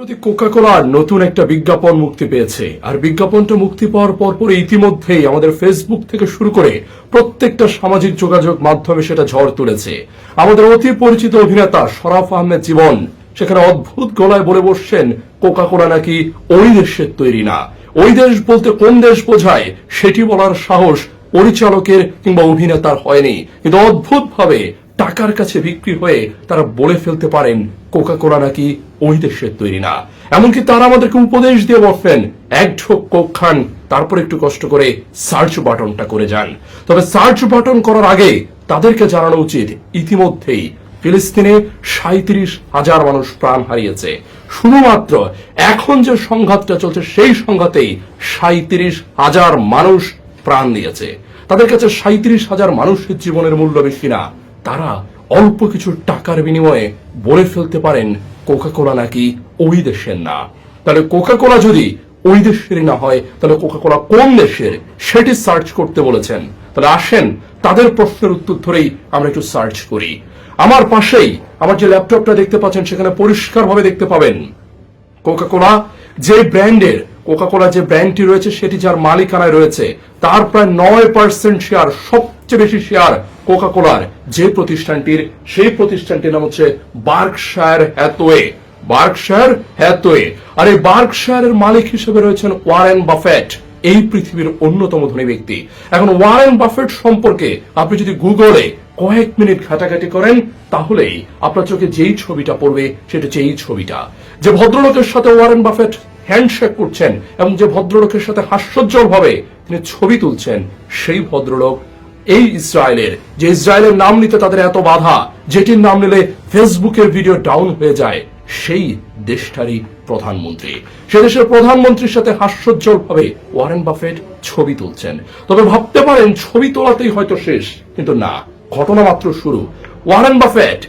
কোকাকোলার নতুন একটা বিজ্ঞাপন মুক্তি পেয়েছে। আর বিজ্ঞাপনটা মুক্তি পাওয়ার পরপর ইতিমধ্যেই আমাদের ফেসবুক থেকে শুরু করে প্রত্যেকটা সামাজিক যোগাযোগ মাধ্যমে সেটা ঝড় তুলেছে। আমাদের অতি পরিচিত অভিনেতা শরাফ আহমেদ জীবন সেখানে অদ্ভুত গলায় বলে বসছেন কোকাকোলা নাকি ওই দেশের তৈরি না। ওই দেশ বলতে কোন দেশ বোঝায় সেটি বলার সাহস পরিচালকের কিংবা অভিনেতার হয়নি। কিন্তু অদ্ভুত ভাবে টাকার কাছে বিক্রি হয়ে তারা বলে ফেলতে পারেন কোকা কোলা নাকি ওই দেশের তৈরি না। এমনকি তারা আমাদেরকে উপদেশ দিয়ে বসেন এক ঢোক কোক খান, তারপর একটু কষ্ট করে সার্চ বাটনটা করে যান। তবে সার্চ বাটন করার আগে তাদেরকে জানানো উচিত, ইতিমধ্যেই ফিলিস্তিনে সাঁত্রিশ হাজার মানুষ প্রাণ হারিয়েছে। শুধুমাত্র এখন যে সংঘাতটা চলছে, সেই সংঘাতেই সাঁত্রিশ হাজার মানুষ প্রাণ দিয়েছে। তাদের কাছে সাঁত্রিশ হাজার মানুষের জীবনের মূল্য বেশি না তারা অল্প কিছু টাকার বিনিময়ে বলে ফেলতে পারেন কোকা কোলা নাকি ওই দেশের না। তাহলে কোকা কোলা যদি ওই দেশেরই না হয়, তাহলে কোকা কোলা কোন দেশের? সেটি সার্চ করতে বলেছেন। তাহলে আসেন, তাদের প্রশ্নের উত্তর ধরেই আমরা একটু সার্চ করি। আমার পাশেই আমার যে ল্যাপটপটা দেখতে পাচ্ছেন, সেখানে পরিষ্কারভাবে দেখতে পাবেন। কোকাকোলা যে ব্র্যান্ডের, কোকাকোলা যে ব্র্যান্ডটি রয়েছে, সেটি যার মালিকানায় রয়েছে, তার প্রায় নয় পার্সেন্ট শেয়ার সবচেয়ে বেশি শেয়ার কোকাকোলার যে প্রতিষ্ঠানটির, সেই প্রতিষ্ঠানটির নাম হচ্ছে বার্কশায়ার হ্যাথওয়ে বার্কশায়ার হ্যাথওয়ে আর এই বার্কশায়ারের মালিক হিসেবে রয়েছেন ওয়ারেন বাফেট এই পৃথিবীর অন্যতম ধনী ব্যক্তি। এখন ওয়ারেন বাফেট সম্পর্কে আপনি যদি গুগলে কয়েক মিনিট ঘাটাঘাটি করেন, তাহলেই আপনার চোখে যেই ছবিটা পড়বে, সেটা হচ্ছে ছবিটা। যে ভদ্রলোকের সাথে ওয়ারেন বাফেট হ্যান্ডশেক করছেন এবং যে ভদ্রলোকের সাথে হাস্যোজ্জ্বল ভাবে তিনি ছবি তুলছেন, সেই ভদ্রলোক এই ইসরায়েলের, যে ইসরায়েলের নাম নিতে তাদের এত বাধা, যেটির নাম নিলে ফেসবুকের ভিডিও ডাউন হয়ে যায়, সেই দেশটারই প্রধানমন্ত্রী। সে দেশের প্রধানমন্ত্রীর সাথে হাস্যোজ্জ্বল ভাবে ওয়ারেন বাফেট ছবি তুলছেন। তবে ভাবতে পারেন, ছবি তোলাতেই হয়তো শেষ, কিন্তু না, ঘটনা মাত্র শুরু। ওয়ারেন বাফেট,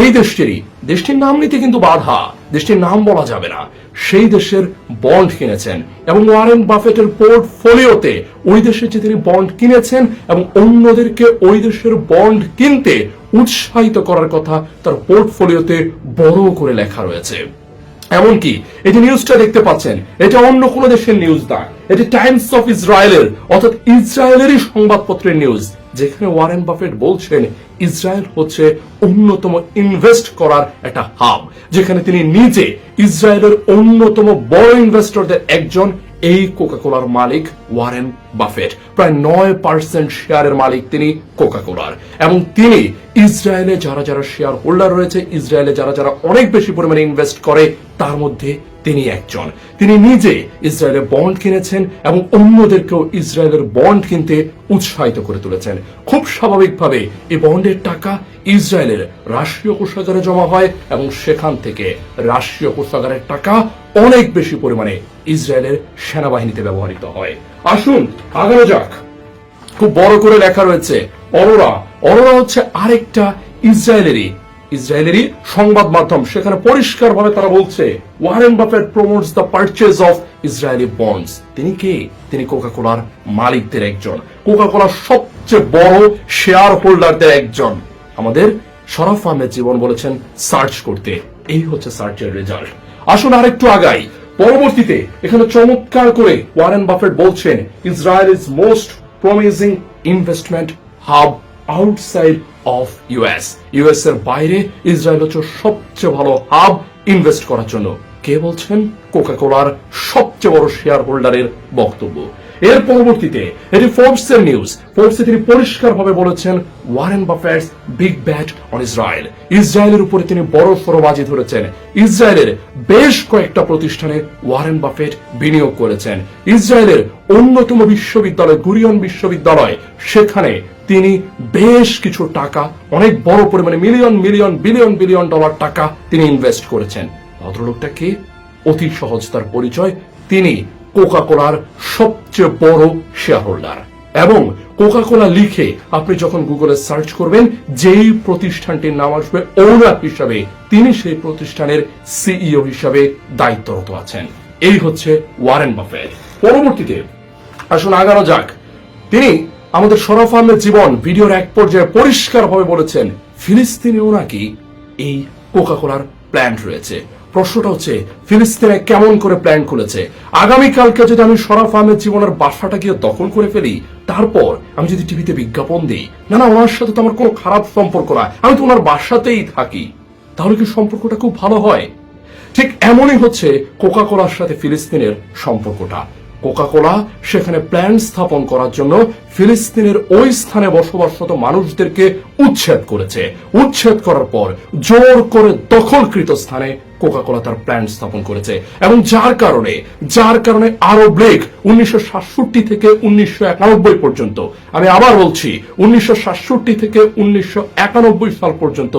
এই দেশটিরই, দেশটির নাম নিতে কিন্তু বাধা। দেশটির নাম বলা যাবে না। সেই দেশের বন্ড কিনেছেন এবং ওয়ারেন বাফেটের পোর্টফোলিওতে ওই দেশে যে তিনি বন্ড কিনেছেন এবং অন্যদেরকে ওই দেশের বন্ড কিনতে উৎসাহিত করার কথা তার পোর্টফোলিওতে বড় করে লেখা রয়েছে। এমনকি এই যে নিউজটা দেখতে পাচ্ছেন, এটা অন্য কোন দেশের নিউজ না। এটি টাইমস অফ ইসরায়েলের অর্থাৎ ইসরায়েলেরই সংবাদপত্রের নিউজ যেখানে ওয়ারেন বাফেট বলছেন, ইসরায়েল হচ্ছে অন্যতম ইনভেস্ট করার একটা হাব যেখানে তিনি নিজে ইসরায়েলের অন্যতম বড় ইনভেস্টরদের একজন এই কোকাকোলার মালিক ওয়ারেন বাফেট প্রায় নয় পার্সেন্ট শেয়ারের মালিক তিনি কোকাকোলার এবং তিনি ইসরায়েলে যারা যারা শেয়ার হোল্ডার রয়েছে, ইসরায়েলে যারা যারা অনেক বেশি পরিমাণে ইনভেস্ট করে, তার মধ্যে তিনি একজন। তিনি নিজে ইসরায়েলের বন্ড কিনেছেন এবং অন্যদেরকেও ইসরায়েলের বন্ড কিনতে উৎসাহিত করে তুলেছেন। খুব স্বাভাবিকভাবে এই বন্ডের টাকা ইসরায়েলের রাষ্ট্রীয় কোষাগারে জমা হয় এবং সেখান থেকে রাষ্ট্রীয় কোষাগারের টাকা অনেক বেশি পরিমাণে ইসরায়েলের সেনাবাহিনীতে ব্যবহৃত হয়। আসুন, আগানো যাক। খুব বড় করে লেখা রয়েছে, অরোরা। অরোরা হচ্ছে আরেকটা ইসরায়েলেরই ইসরায়েলেরই সংবাদ মাধ্যম। সেখানে পরিষ্কার ভাবে তারা বলছে, Warren Buffett promotes the purchase of Israeli bonds. তিনি কে? তিনি কোকা কোলার মালিকদের একজন। কোকা কোলার সবচেয়ে বড় শেয়ার হোল্ডারদের একজন। আমাদের শরফ আহমেদ জীবন বলেছেন, সার্চ করতে। এই হচ্ছে সার্চের রেজাল্ট। আসুন আর একটু আগাই। পরবর্তীতে এখানে চমৎকার করে ওয়ারেন বাফেট বলছেন, Israel is most promising investment hub outside of US US এর বাইরে ইসরায়েল হচ্ছে সবচেয়ে ভালো হাব ইনভেস্ট করার জন্য। কে বলছেন? কোকা কোলার সবচেয়ে বড় শেয়ার হোল্ডারের বক্তব্য। এর পরবর্তীতে এটি ফোর্বস এর নিউজ ফোর্বসে তিনি পরিষ্কার ভাবে বলেছেন Warren Buffett's big bet on Israel ইসরায়েলের উপরে তিনি বড় সরবাজি ধরেছেন। ইসরায়েলের বেশ কয়েকটা প্রতিষ্ঠানে ওয়ারেন বাফেট বিনিয়োগ করেছেন। ইসরায়েলের অন্যতম বিশ্ববিদ্যালয় গুরিয়ন বিশ্ববিদ্যালয়, সেখানে তিনি বেশ কিছু টাকা, অনেক বড় পরিমাণে million million billion billion dollar টাকা তিনি ইনভেস্ট করেছেন। ভদ্রলোকটা কে? অতি সহজ তার পরিচয়। তিনি কোকা কোলার সবচেয়ে বড় শেয়ার হোল্ডার এবং কোকা কোলা লিখে আপনি যখন গুগলে সার্চ করবেন, যেই প্রতিষ্ঠানটির নাম আসবে ওনার হিসাবে, তিনি সেই প্রতিষ্ঠানের সিইও হিসাবে দায়িত্বরত আছেন। এই হচ্ছে ওয়ারেন বাফেট পরবর্তীতে, আসুন আগানো যাক। তিনি আমাদের শরফ আহমেদ জীবন ভিডিওর এক পর্যায়ে পরিষ্কারভাবে বলেছেন, ফিলিস্তিনেও নাকি এই কোকা কোলার প্ল্যান্ট রয়েছে। প্রশ্নটা হচ্ছে, ফিলিস্তিনে কেমন করে প্ল্যান খুলেছে? আগামীকালকে যদি আমি সরাফ আহমেদ জীবনের বাসাটা গিয়ে দখল করে ফেলি, তারপর আমি যদি টিভিতে বিজ্ঞাপন দিই? না না, ওনার সাথে তো আমার কোনো খারাপ সম্পর্ক না আমি তো ওনার বাসাতেই থাকি। তাহলে কি সম্পর্কটা খুব ভালো হয়? ঠিক এমনই হচ্ছে কোকা কোলার সাথে ফিলিস্তিনের সম্পর্কটা। কোকা কোলা সেখানে প্ল্যান স্থাপন করার জন্য ফিলিস্তিনের ওই স্থানে বসবাসরত মানুষদেরকে উচ্ছেদ করেছে। উচ্ছেদ করার পর জোর করে দখলকৃত স্থানে কোকা কোলা তার প্ল্যান স্থাপন করেছে। এবং যার কারণে যার কারণে আরব লীগ উনিশশো থেকে উনিশশো একানব্বই পর্যন্ত, আমি আবার বলছি, উনিশশো সাতষট্টি থেকে উনিশশো একানব্বই সাল পর্যন্ত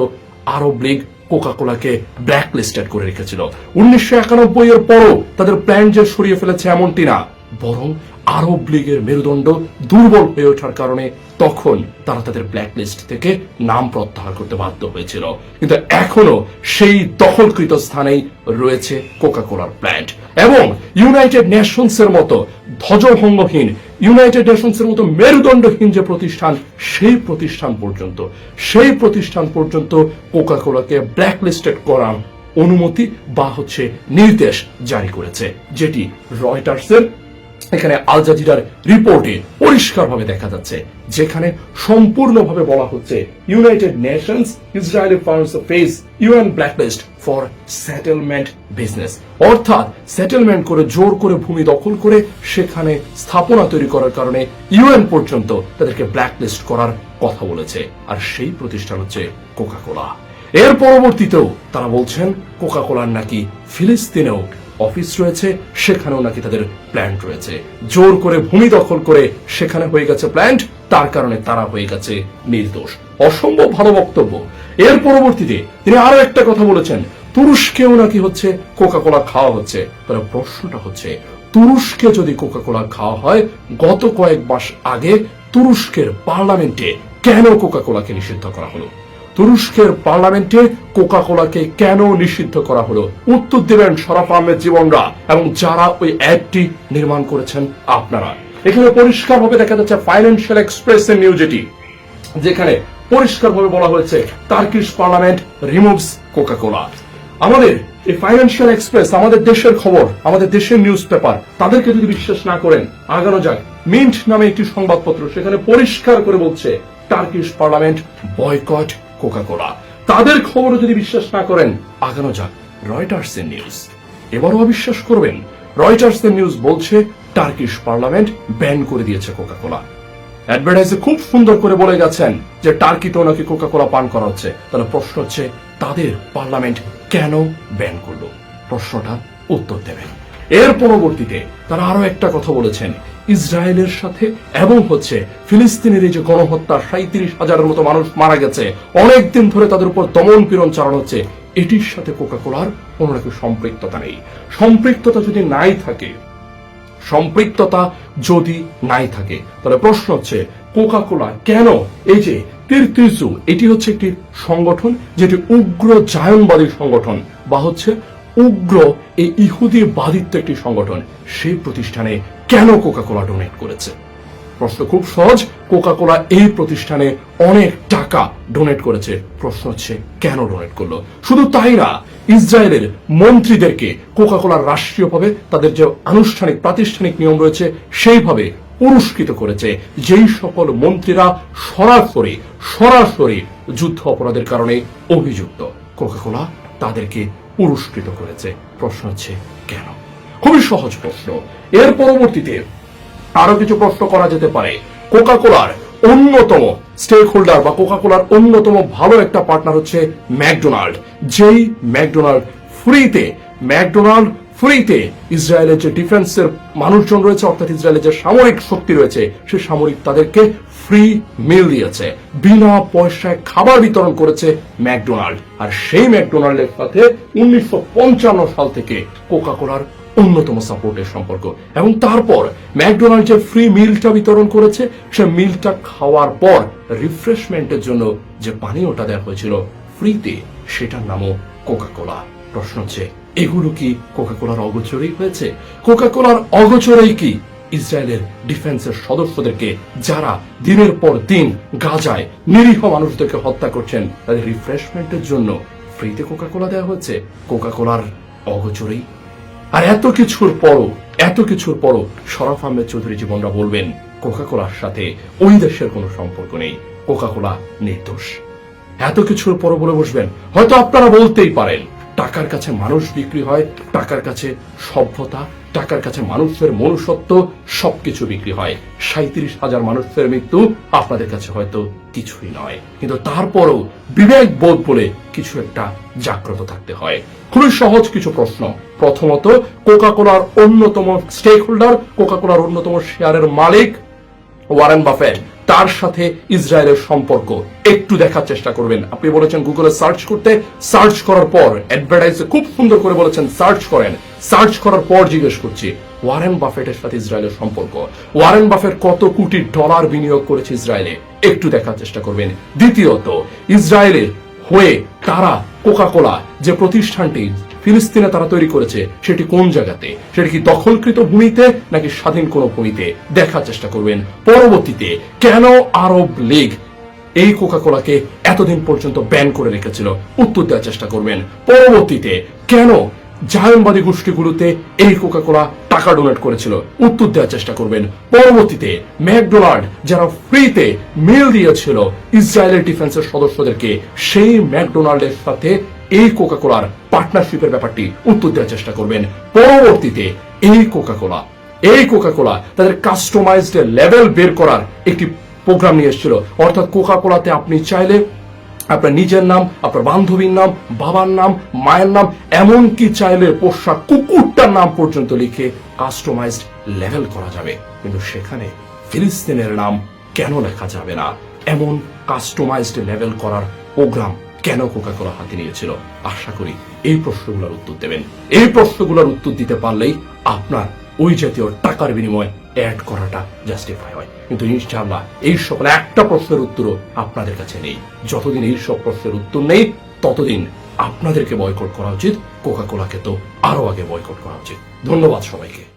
আরব লীগ কোকা কোলাকে ব্ল্যাক লিস্টেড করে রেখেছিল। উনিশশো একানব্বই এর পরও তাদের প্ল্যান যে সরিয়ে ফেলেছে এমনটি না, বরং আরব লীগের মেরুদণ্ড দুর্বল হয়ে ওঠার কারণে তখন তারা তাদের ব্ল্যাক লিস্ট থেকে নাম প্রত্যাহার করতে বাধ্য হয়েছিল। কিন্তু এখনও সেই দখলকৃত স্থানেই রয়েছে কোকা কোলার প্ল্যান্ট এবং ইউনাইটেড নেশনস এর মতো ধ্বজভঙ্গহীন ইউনাইটেড নেশনস এর মতো মেরুদণ্ডহীন যে প্রতিষ্ঠান, সেই প্রতিষ্ঠান পর্যন্ত, সেই প্রতিষ্ঠান পর্যন্ত কোকা কোলাকে ব্ল্যাক লিস্টেড করার অনুমতি বা হচ্ছে নির্দেশ জারি করেছে, যেটি রয়টার্সের এখানে আল জাজিরার রিপোর্টে পরিষ্কারভাবে দেখা যাচ্ছে, যেখানে সম্পূর্ণভাবে বলা হচ্ছে United Nations Israeli firms face UN blacklist for settlement business অর্থাৎ সেটেলমেন্ট করে, জোর করে ভূমি দখল করে সেখানে স্থাপনা তৈরি করার কারণে ইউএন পর্যন্ত তাদেরকে ব্ল্যাকলিস্ট করার কথা বলেছে। আর সেই প্রতিষ্ঠান হচ্ছে কোকাকোলা এর পরবর্তীতেও তারা বলছেন কোকাকোলার নাকি ফিলিস্তিনেও অফিস রয়েছে, সেখানেও নাকি তাদের প্ল্যান্ট রয়েছে। জোর করে ভূমি দখল করে সেখানে হয়ে গেছে প্ল্যান্ট তার কারণে তারা হয়ে গেছে নির্দোষ। অসম্ভব ভালো বক্তব্য। এর পরবর্তীতে তিনি আরও একটা কথা বলেছেন, তুরস্কেও নাকি হচ্ছে কোকা কোলা খাওয়া হচ্ছে। তাহলে প্রশ্নটা হচ্ছে, তুরস্কে যদি কোকা কোলা খাওয়া হয়, গত কয়েক মাস আগে তুরস্কের পার্লামেন্টে কেন কোকা কোলাকে নিষিদ্ধ করা হলো? তুরস্কের পার্লামেন্টে কোকা কোলাকে কেন নিষিদ্ধ করা হলো? উত্তর দেবেন শরাফ আহমেদ জীবনরা এবং যারা ওই অ্যাডটি নির্মাণ করেছেন আপনারা। এখানে পরিষ্কারভাবে দেখা যাচ্ছে ফাইন্যান্সিয়াল এক্সপ্রেস এর নিউজ এটি, যেখানে পরিষ্কারভাবে বলা হয়েছে Turkish parliament removes Coca Cola আমাদের এই ফাইন্যান্সিয়াল এক্সপ্রেস আমাদের দেশের খবর, আমাদের দেশের নিউজ পেপার তাদেরকে যদি বিশ্বাস না করেন, আগানো যাক। মিন্ট নামে একটি সংবাদপত্র, সেখানে পরিষ্কার করে বলছে Turkish parliament boycott Coca Cola তাদের খবর যদি বিশ্বাস না করেন, আগানো যাক রয়টার্স এর নিউজ এবারও অবিশ্বাস করবেন রয়টার্স এর নিউজ বলছে টার্কিশ পার্লামেন্ট ব্যান করে দিয়েছে কোকা কোলা অ্যাডভার্টাইজে খুব সুন্দর করে বলে গেছেন যে টার্কিতেও নাকি কোকা কোলা পান করা হচ্ছে তাহলে প্রশ্ন হচ্ছে, তাদের পার্লামেন্ট কেন ব্যান করল? প্রশ্নটা উত্তর দেবেন। এর পরবর্তীতে তারা আরও একটা কথা বলেছেন, ইসরায়েলের সাথে এবং হচ্ছে, ফিলিস্তিনের এই যে গণহত্যা সাঁত্রিশ হাজারের মতো মানুষ মারা গেছে অনেকদিন ধরে তাদের উপর দমন পীড়ন চালানো হচ্ছে, এটির সাথে কোকা কোলার কোনো নাকি সম্পৃক্ততা নেই। সম্পৃক্ততা যদি নাই থাকে, সম্পৃক্ততা যদি নাই থাকে, তাহলে প্রশ্ন হচ্ছে কোকা কোলা কেন? এই যে তিরতিজু এটি হচ্ছে একটি সংগঠন, যেটি উগ্র জায়নবাদী সংগঠন, বা হচ্ছে উগ্র এই ইহুদি বাদিত্ব একটি সংগঠন সেই প্রতিষ্ঠানে কেন কোকা কোলা ডোনেট করেছে? প্রশ্ন খুব সহজ কোকা কোলা এই প্রতিষ্ঠানে অনেক টাকা ডোনেট করেছে। প্রশ্ন হচ্ছে, কেন ডোনেট করল? শুধু তাই না, ইসরায়েলের মন্ত্রীদেরকে কোকা কোলার রাষ্ট্রীয়ভাবে তাদের যে আনুষ্ঠানিক, প্রাতিষ্ঠানিক নিয়ম রয়েছে, সেইভাবে পুরস্কৃত করেছে। যেই সকল মন্ত্রীরা সরাসরি সরাসরি যুদ্ধ অপরাধের কারণে অভিযুক্ত। কোকা কোলা তাদেরকে পুরস্কৃত করেছে। প্রশ্ন হচ্ছে, কেন? খুবই সহজ প্রশ্ন। এর পরবর্তীতে আরও কিছু প্রশ্ন করা যেতে পারে। কোকা কোলার অন্যতম স্টেক হোল্ডার বা কোকা কোলার অন্যতম ভালো একটা পার্টনার হচ্ছে ম্যাকডোনাল্ড যেই ম্যাকডোনাল্ড ফ্রিতে ম্যাকডোনাল্ড ফ্রিতে ইসরায়েলের যে ডিফেন্সের মানুষজন রয়েছে, অর্থাৎ ইসরায়েলের যে সামরিক শক্তি রয়েছে, সে সামরিক তাদেরকে ফ্রি মিল দিয়েছে। বিনা পয়সায় খাবার বিতরণ করেছে ম্যাকডোনাল্ড। আর সেই ম্যাকডোনাল্ডের সাথে উনিশশো সাল থেকে কোকা কোলার অন্যতম সাপোর্টের সম্পর্ক। এবং তারপর ম্যাকডোনাল্ড যে ফ্রি মিলটা বিতরণ করেছে, সে মিলটা খাওয়ার পর রিফ্রেশমেন্টের জন্য যে পানীয়টা দেওয়া হয়েছিল ফ্রিতে, সেটার নামও কোকা কোলা প্রশ্ন হচ্ছে এগুলো কি কোকা কোলার অগোচরেই হয়েছে? কোকা কোলার অগোচরেই কি ইসরায়েলের ডিফেন্সের সদস্যদেরকে যারা দিনের পর দিন গাজায় নিরীহ মানুষদেরকে হত্যা করছেন, তাদের রিফ্রেশমেন্টের জন্য ফ্রিতে কোকা কোলা দেওয়া হচ্ছে কোকা কোলার অগোচরেই। আর এত কিছুর পরও, এত কিছুর পরও শরাফ আহমেদ চৌধুরী জীবনরা বলবেন কোকা কোলার সাথে ওই দেশের কোনো সম্পর্ক নেই। কোকা কোলা নির্দোষ। এত কিছুর পরও বলে বসবেন। হয়তো আপনারা বলতেই পারেন টাকার কাছে মানুষ বিক্রি হয়, টাকার কাছে সভ্যতা, টাকার কাছে মানুষের মনুষ্যত্ব, সবকিছু বিক্রি হয়। সাঁত্রিশ হাজার মানুষের মৃত্যু আপনাদের কাছে হয়তো কিছুই নয়। কিন্তু তারপরও বিবেক বোধ বলে কিছু একটা জাগ্রত থাকতে হয়। খুবই সহজ কিছু প্রশ্ন। প্রথমত কোকা কোলার অন্যতম স্টেক হোল্ডার কোকা কোলার অন্যতম শেয়ারের মালিক ওয়ারেন বাফেট। তার সাথে ইসরায়েলের সম্পর্ক। একটু দেখার চেষ্টা করবেন। আপনি বলেছেন গুগলে সার্চ করতে সার্চ করার পর অ্যাডভার্টাইজে খুব সুন্দর করে বলেছেন সার্চ করেন। সার্চ করার পর জিজ্ঞেস করছি ওয়ারেন বাফেটের সাথে ইসরায়েলের সম্পর্ক? ওয়ারেন বাফেট কত কোটি ডলার বিনিয়োগ করেছে ইসরায়েলে? একটু দেখার চেষ্টা করবেন। দ্বিতীয়ত ইসরায়েলের হয়ে তারা কোকা কোলা যে প্রতিষ্ঠানটি ফিলিস্তিনে তারা তৈরি করেছে, সেটি কোন জায়গাতে? সেটি কি দখলকৃত ভূমিতে নাকি স্বাধীন কোন ভূমিতে? দেখার চেষ্টা করবেন। পরবর্তীতে, কেন আরব লীগ এই কোকা কোলাকে এতদিন পর্যন্ত ব্যান করে রেখেছিল? উত্তর দেওয়ার চেষ্টা করবেন। পরবর্তীতে, কেন জায়নবাদী গোষ্ঠীগুলোতে এই কোকা কোলা টাকা ডোনেট করেছিল? উত্তর দেওয়ার চেষ্টা করবেন। পরবর্তীতে, ম্যাকডোনাল্ড যারা ফ্রিতে মিল দিয়েছিল, ইসরায়েলের ডিফেন্সের সদস্যদেরকে, সেই ম্যাকডোনাল্ডের সাথে এই কোকা কোলার পার্টনারশিপের ব্যাপারটি উত্তর দেওয়ার চেষ্টা করবেন। পরবর্তীতে এই কোকা কোলা এই কোকা কোলা তাদের কাস্টমাইজড লেভেল বের করার একটি প্রোগ্রাম নিয়ে এসেছিল। অর্থাৎ কোকা কোলাতে আপনি চাইলে আপনার নিজের নাম, আপনার বান্ধবীর নাম, বাবার নাম, মায়ের নাম, এমনকি চাইলে পোষা কুকুরটার নাম পর্যন্ত লিখে কাস্টমাইজড লেভেল করা যাবে। কিন্তু সেখানে ফিলিস্তিনের নাম কেন লেখা যাবে না? এমন কাস্টমাইজড লেভেল করার প্রোগ্রাম কেন কোকা কোলা হাতে নিয়েছিল? আশা করি এই প্রশ্নগুলোর উত্তর দেবেন। এই প্রশ্নগুলোর উত্তর দিতে পারলেই আপনার ওই জাতীয় টাকার বিনিময়ে অ্যাড করাটা জাস্টিফাই হয়। কিন্তু ইনশাআল্লাহ এই সকল একটা প্রশ্নের উত্তরও আপনাদের কাছে নেই। যতদিন এই সব প্রশ্নের উত্তর নেই, ততদিন আপনাদেরকে বয়কট করা উচিত কোকা কোলাকে তো আরও আগে বয়কট করা উচিত। ধন্যবাদ সবাইকে।